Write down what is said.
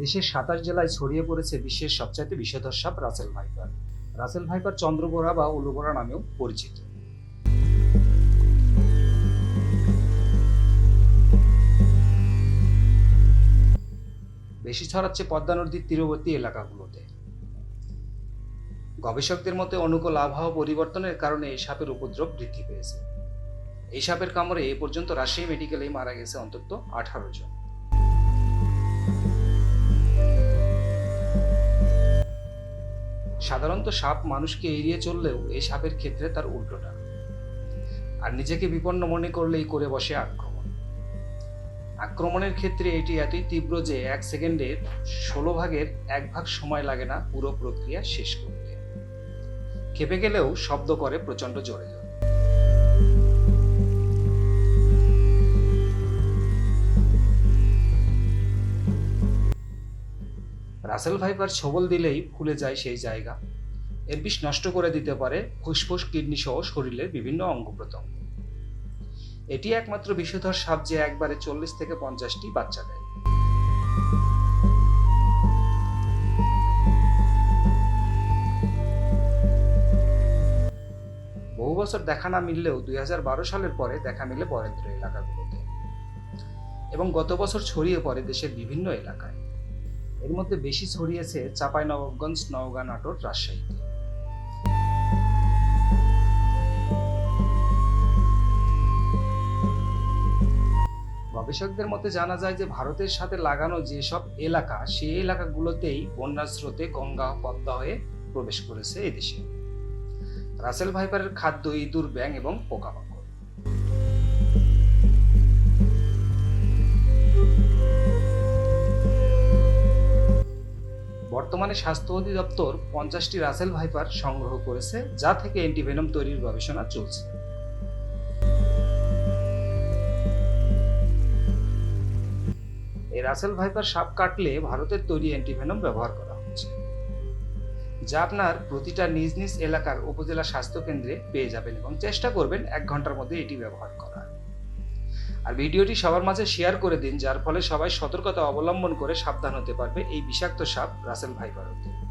দেশের সাতাশ জেলায় ছড়িয়ে পড়েছে বিশ্বের সবচাইতে বিষধর সাপ রাসেল ভাইপার রাসেল ভাইপার চন্দ্রবোরা বা উলুবোরা নামেও পরিচিত। বেশি ছড়াচ্ছে পদ্মা নদীর তীরবর্তী এলাকাগুলোতে। গবেষকদের মতে অনুকূল আবহাওয়া পরিবর্তনের কারণে এই সাপের উপদ্রব বৃদ্ধি পেয়েছে। এই সাপের কামড়ে এ পর্যন্ত রাজশাহী মেডিকেলে মারা গেছে অন্তত আঠারো জন। সাধারণত সাপ মানুষকে এড়িয়ে চললেও এই সাপের ক্ষেত্রে তার উল্টোটা। আর নিজেকে বিপন্ন মনে করলেই করে বসে আক্রমণ। আক্রমণের ক্ষেত্রে এটি এতই তীব্র যে এক সেকেন্ডের ষোলো ভাগের এক ভাগ সময় লাগে না পুরো প্রক্রিয়া শেষ করতে। খেপে গেলেও শব্দ করে প্রচণ্ড জোরে জোরে। রাসেল ভাইপার ছবল দিলেই ফুলে যায় সেই জায়গা। এর বিষ নষ্ট করে দিতে পারে ফুসফুস, কিডনি সহ শরীরের বিভিন্ন অঙ্গ প্রত্যঙ্গ। এটি একমাত্র বিষধর সাপ যে একবারে চল্লিশ থেকে পঞ্চাশটি বাচ্চা দেয়। বহু বছর দেখা না মিললেও দুই হাজার বারো সালের পরে দেখা মিলে বরেন্দ্র এলাকাগুলোতে। এবং গত বছর ছড়িয়ে পড়ে দেশের বিভিন্ন এলাকায়। এর মধ্যে বেশি ছড়িয়েছে চাঁপাইনবাবগঞ্জ নওগাঁ নাটোর রাজশাহীতে গবেষকদের মতে জানা যায় যে ভারতের সাথে লাগানো যেসব এলাকা, সেই এলাকাগুলোতেই বন্যার স্রোতে গঙ্গা, পদ্মা হয়ে প্রবেশ করেছে এদেশে রাসেল ভাইপারের খাদ্য, ইঁদুর ব্যাং এবং পোকামাকড়। বর্তমানে স্বাস্থ্য অধিদপ্তর পঞ্চাশটি রাসেল ভাইপার সংগ্রহ করেছে, যা থেকে অ্যান্টিভেনম তৈরির গবেষণা চলছে। এই রাসেল ভাইপার সাপ কাটলে ভারতের তৈরি অ্যান্টিভেনম ব্যবহার করা হচ্ছে, যা আপনার প্রতিটা নিজ নিজ এলাকার উপজেলা স্বাস্থ্য কেন্দ্রে পেয়ে যাবেন এবং চেষ্টা করবেন এক ঘণ্টার মধ্যে এটি ব্যবহার করার। আর ভিডিওটি সবার মাঝে শেয়ার করে দিন, যার ফলে সবাই সতর্কতা অবলম্বন করে সাবধান হতে পারবে এই বিষাক্ত সাপ রাসেল ভাইপার হতে